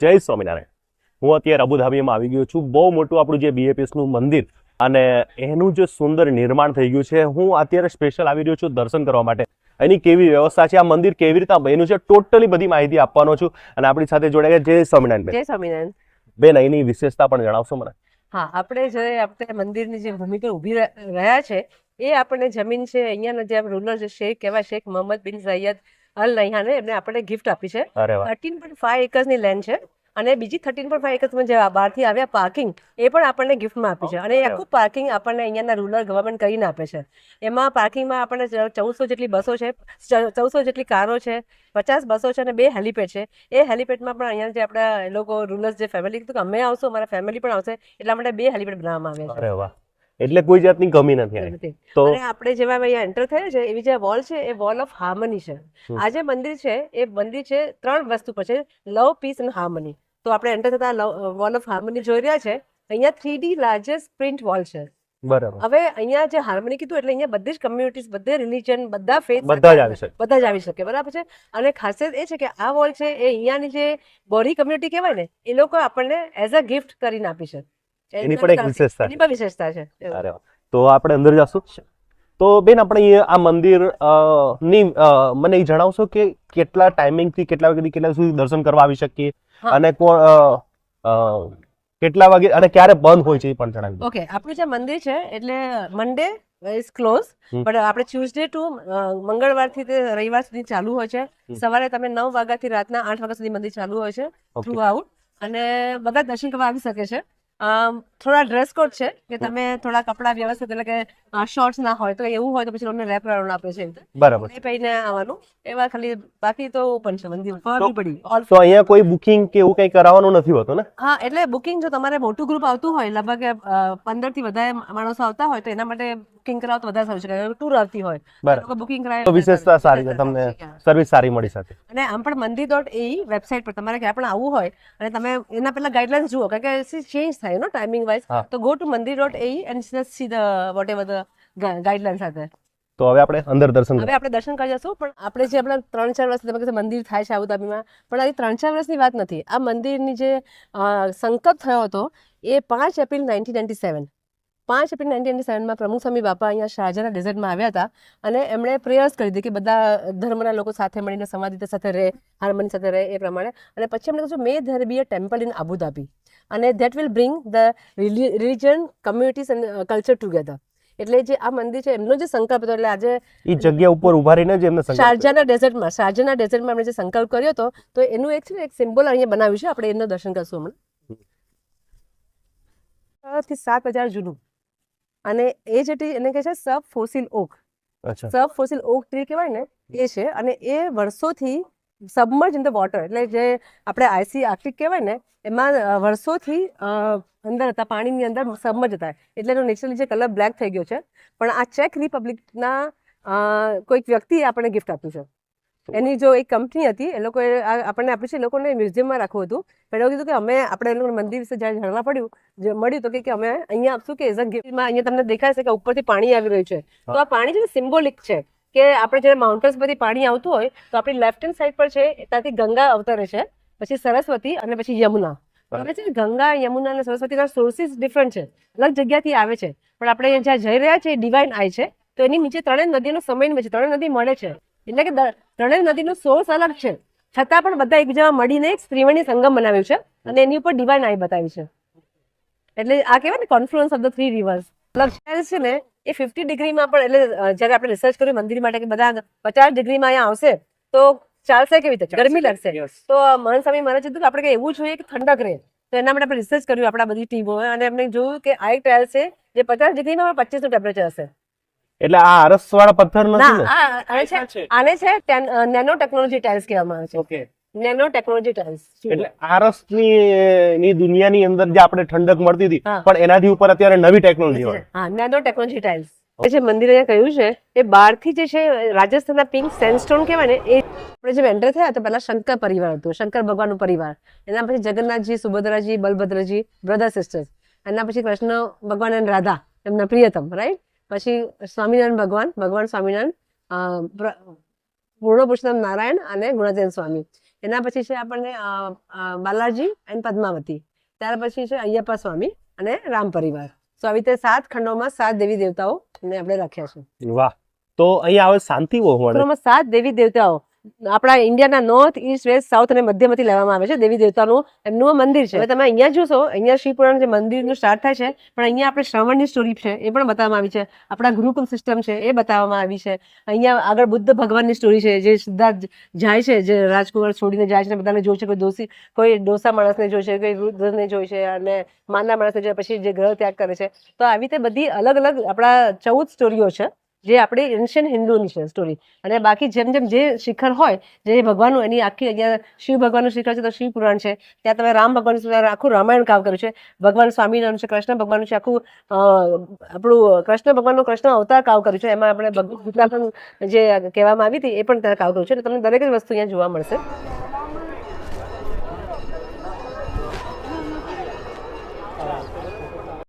જય સ્વામિનારાયણ. હું અત્યારે અબુધાબીમાં આવી ગયો છું. બહુ મોટું આપણું જે બીએપીએસનું મંદિર અને એનું જે સુંદર નિર્માણ થઈ ગયું છે. હું અત્યારે સ્પેશિયલ આવી રહ્યો છું દર્શન કરવા માટે. એની કેવી વ્યવસ્થા છે? આ મંદિર કેવી રીતે એનું છે? ટોટલી બધી માહિતી આપવાનો છું અને આપણી સાથે જોડાયા જય સ્વામિનારાયણ જય સ્વામિનારાયણ. બેન એની વિશેષતા પણ જણાવશો મને. હા આપણે જે આપણે મંદિરની જે ભૂમિ પર ઊભી રહ્યા છે એ આપણને જમીન છે. અહીંયાના જે રૂલર જે શેખ એવા શેખ મોહમ્મદ બિન સૈયદ અલ નૈહાને એમને આપણને ગિફ્ટ આપી છે. થર્ટીન પોઈન્ટ ફાઈવ એકર્સની લેન્ડ છે અને બીજી થર્ટીન પોઈન્ટ ફાઈવ એકર્સમાં જે બહારથી આવ્યા પાર્કિંગ એ પણ આપણને ગિફ્ટમાં આપી છે. અને એ આખું પાર્કિંગ આપણને અહીંયાના રૂરલ ગવર્મેન્ટ કરીને આપે છે. એમાં પાર્કિંગમાં આપણને ચૌદસો જેટલી બસો છે ચૌદસો જેટલી કારો છે પચાસ બસો છે અને બે હેલીપેડ છે. એ હેલીપેડમાં પણ અહીંયા જે આપણા એ લોકો રૂરલ્સ જે ફેમિલી કીધું કે અમે આવશું અમારા ફેમિલી પણ આવશે એટલા માટે બે હેલીપેડ બનાવવામાં આવ્યા અરે વાહ. એટલે કોઈ જાતની કમી નથી. આવી તો આપણે જેવા અહીંયા એન્ટર થયા છે એવી જે વોલ છે એ વોલ ઓફ હાર્મની છે. આ જે મંદિર છે એ મંદિર છે ત્રણ વસ્તુ પર છે લવ પીસ અને હાર્મની તો આપણે એન્ટર થતા વોલ ઓફ હાર્મની જોઈ રહ્યા છે. અહીંયા three D largest print wall છે. બરાબર. હવે અહીંયા જે હાર્મની કીધું એટલે અહીંયા બધી જ કમ્યુનિટીઝ બધે રિલિજન બધા ફેથ બધા જ આવી શકે. બધા જ આવી શકે બરાબર છે? અને ખાસિયત એ છે કે આ વોલ છે એ અહીંયાની જે બોરી કમ્યુનિટી કહેવાય ને એ લોકો આપણને એઝ અ ગિફ્ટ કરીને આપી છે એની પણ એક વિશેષતા એની પણ વિશેષતા છે. અરે તો આપણે અંદર જશું. તો બેન આપણે આ મંદિરની મને એ જણાવશો કે કેટલા ટાઈમિંગથી કેટલા વાગ્યાથી કેટલા સુધી દર્શન કરવા આવી શકીએ? અને કોણ કેટલા વાગે અને ક્યારે બંધ હોય છે એ પણ જણાવી ઓકે આપણું જે મંદિર છે એટલે મંડે ઇઝ ક્લોઝ પણ બટ આપણે ટ્યુઝડે ટુ મંગળવારથી તે રવિવાર સુધી ચાલુ હોય છે. સવારે તમે નવ વાગ્યાથી રાતના આઠ વાગ્યા સુધી મંદિર ચાલુ હોય છે. થ્રુ આઉટ અને બધા દર્શન કરવા આવી શકે છે. અમ, થોડા ડ્રેસ કોડ છે કે તમે થોડા કપડા વ્યવસ્થિત એટલે કે શોર્ટ્સ ના હોય તો એવું હોય તો પછી તમને રેપ કરવાનું આપે છે બરાબર. એ પહેરીને આવવાનું. એવા ખાલી બાકી તો ઓપન છે મંદિર. ફોર પડી. તો અહીંયા કોઈ બુકિંગ કે એવું કંઈ કરાવવાનું નથી હોતું ને? હા એટલે બુકિંગ જો તમારે મોટું ગ્રુપ આવતું હોય લગભગ પંદરથી વધારે માણસો આવતા હોય તો એના માટે બુકિંગ કરાવો તો વધારે સારું છે ટૂર આવતી હોય. તો લોકો બુકિંગ કરાવે તો વિશેષતા સારી છે તમને સર્વિસ સારી મળી શકે. અને આમ પણ મંદિર ડોટ એ વેબસાઇટ પર તમારે ક્યાં પણ આવવું હોય અને તમે એના પહેલા ગાઈડલાઇન્સ જુઓ કારણ કે ચેન્જ થાય નો ટાઈમિંગ વાઇઝ હા. તો go to mandir dot AE and see the whatever the guidelines સાથે તો હવે આપણે અંદર દર્શન હવે આપણે દર્શન કરી જશું પણ આપણે જે આપણા ત્રણ ચાર વર્ષથી તમે મંદિર થાય છે આબુધાબીમાં પણ આ ત્રણ ચાર વર્ષની વાત નથી. આ મંદિરની જે અ, સંકલ્પ થયો હતો એ પાંચ એપ્રિલ નાઇન્ટીન નાઇન્ટી સેવન પાંચ એપ્રિલ નાઇન્ટીન નાઇન્ટી સેવનમાં પ્રમુખ સ્વામી બાપા અહીંયા શાહજહાના ડેઝર્ટમાં આવ્યા હતા અને એમણે પ્રેયર્સ કરી હતી કે બધા ધર્મના લોકો સાથે મળીને સમાધિત સાથે રહે હાર્મની સાથે રહે એ પ્રમાણે. અને પછી એમણે કહ્યું may there be a temple in Abu Dhabi અને that will bring the religion communities and culture together. એટલે જે આ મંદિર છે એમનો જે સંકલ્પ હતો એટલે આજે એ જગ્યા ઉપર ઊભા રહીને જે એમને શારજાના ડેઝર્ટમાં શારજાના ડેઝર્ટમાં એમણે જે સંકલ્પ કર્યો હતો તો એનું એક છે ને એક સિમ્બોલ અહીંયા બનાવ્યું છે. આપણે એનું દર્શન કરશું હમણાં. થી સાત હજાર જૂનું. અને એ જે ટ્રી એને કહે છે sub fossil oak sub fossil oak tree કહેવાય ને એ છે અને એ વર્ષોથી સબમર્જ ઇન ધ વોટર એટલે જે આપણે આઈસી આર્કટિક કહેવાય ને એમાં વર્ષોથી અંદર હતા પાણીની અંદર સબમર્જ હતા. એટલે એનો નેચરલી જે કલર બ્લેક થઈ ગયો છે. પણ આ ચેક રિપબ્લિકના કોઈક વ્યક્તિએ આપણને ગિફ્ટ આપ્યું છે. એની જો એક કંપની હતી એ લોકોએ આપણને આપ્યું છે એ લોકોને મ્યુઝિયમમાં રાખવું હતું. પણ એવું કીધું કે અમે આપણે એ લોકોને મંદિર વિશે જ્યારે જાણવા પડ્યું જે મળ્યું તો કે અમે અહીંયા આપશું કે એઝ અ ગિફ્ટમાં અહીંયા તમને દેખાય છે કે ઉપરથી પાણી આવી રહ્યું છે. તો આ પાણી છે ને સિમ્બોલિક છે. કે આપણે જ્યારે માઉન્ટેન્સ પરથી પાણી આવતું હોય તો આપણી લેફ્ટ હેન્ડ સાઈડ પર છે ત્યાંથી ગંગા અવતરે છે પછી સરસ્વતી અને પછી યમુના. બરાબર છે ગંગા યમુના અને સરસ્વતીના સોર્સિસ ડિફરન્ટ છે. અલગ જગ્યાથી આવે છે. પણ આપણે અહીંયા જ્યાં જઈ રહ્યા છે ડિવાઇન આય છે. તો એની નીચે ત્રણેય નદીનો સમય છે. ત્રણેય નદી મળે છે. એટલે કે ત્રણેય નદીનું સોર્સ અલગ છે. છતાં પણ બધા એકબીજામાં મળીને એક ત્રિવેણી સંગમ બનાવ્યું છે અને એની ઉપર ડિવાઇન આઈ બતાવી છે. એટલે આ કહેવાય ને confluence of the three rivers લક્ષ છે. ને એ ફિફ્ટી ડિગ્રીમાં પણ એટલે જ્યારે આપણે રિસર્ચ કર્યું મંદિર માટે કે બધા પચાસ ડિગ્રીમાં અહીંયા આવશે તો ચાલશે કેવી રીતે? ગરમી લાગશે. તો મહંત સ્વામી મહારાજ કીધું કે આપણે કંઈ એવું જોઈએ કે ઠંડક રહે. તો એના માટે આપણે રિસર્ચ કર્યું આપણા બધી ટીમો અને એમને જોયું કે આ એક ટ્રાયલ છે જે પચાસ ડિગ્રીમાં પચીસનું ટેમ્પરેચર હશે. એટલે આ આરસ વાળા પથ્થર નથી ને આને છે આને છે નેનો ટેકનોલોજી ટાઇલ્સ કહેવામાં આવે છે. ઓકે. નેનો ટેકનોલોજી ટાઇલ્સ એટલે આરસની ની દુનિયાની અંદર જે આપણે ઠંડક મળતી હતી પણ એનાથી ઉપર અત્યારે નવી ટેકનોલોજી હોય. હા નેનો ટેકનોલોજી ટાઇલ્સ. એ જે મંદિર અહીંયા કહ્યું છે એ બહારથી જે છે રાજસ્થાનના પિંક સેન્ડસ્ટોન કહેવાય ને એ આપણે જે એન્ટર થયા તો પહેલા શંકર પરિવાર હતું શંકર ભગવાનનું પરિવાર. એના પછી જગન્નાથજી સુભદ્રાજી બલભદ્રજી બ્રધર સિસ્ટર્સ. એના પછી કૃષ્ણ ભગવાન અને રાધા એમના પ્રિયતમ રાઈટ પછી સ્વામિનારાયણ ભગવાન ભગવાન સ્વામિનારાયણ પૂર્ણ પુરુષોત્તમ નારાયણ અને ગુણાતીન સ્વામી. એના પછી છે આપણને બાલાજી એન્ડ પદ્માવતી. ત્યાર પછી છે અયપ્પા સ્વામી અને રામ પરિવાર. સો આવી રીતે સાત ખંડોમાં સાત દેવી દેવતાઓ ને આપણે રાખ્યા છે. વાહ. તો અહીંયા આવે શાંતિ બહુ મળે. સાત દેવી દેવતાઓ. આપણા ઇન્ડિયાના નોર્થ ઈસ્ટ વેસ્ટ સાઉથ અને મધ્યમાંથી લેવામાં આવે છે દેવી દેવતાનું એમનું મંદિર છે. હવે તમે અહીંયા જોશો, અહીંયા શ્રી પુરાણ જે મંદિરનું સ્ટાર્ટ થાય છે, પણ અહીંયા આપણે શ્રવણની સ્ટોરી છે, એ પણ બતાવવામાં આવી છે. આપણા ગુરુકુલ સિસ્ટમ છે, એ બતાવવામાં આવી છે. અહીંયા આગળ બુદ્ધ ભગવાનની સ્ટોરી છે, જે સિદ્ધાર્થ જાય છે, જે રાજકુમાર છોડીને જાય છે બધાને જોઈ છે, કોઈ દોષી, કોઈ ડોસા માણસને જોઈ છે, કોઈ વૃદ્ધને જોઈ છે અને માંદા માણસને જોઈ પછી જે ગ્રહ ત્યાગ કરે છે. તો આવી રીતે બધી અલગ અલગ આપણા ચૌદ સ્ટોરીઓ છે. જે આપણી એન્શિયન હિન્દુની છે સ્ટોરી અને બાકી જેમ જેમ જે શિખર હોય, જે ભગવાનનું એની આખી અહીંયા શિવ ભગવાનનું શિખર છે, તો શિવ પુરાણ છે. ત્યાં તમે રામ ભગવાનનું આખું રામાયણ કામ કર્યું છે. ભગવાન સ્વામિનારાયણ છે, કૃષ્ણ ભગવાનનું છે, આખું આપણું કૃષ્ણ ભગવાનનું કૃષ્ણ અવતાર કાવ કર્યું છે. એમાં આપણે ભગવાન ગીતા જે કહેવામાં આવી હતી, એ પણ ત્યાં કાવ કર્યું છે. એટલે તમને દરેક જ વસ્તુ અહીંયા જોવા મળશે.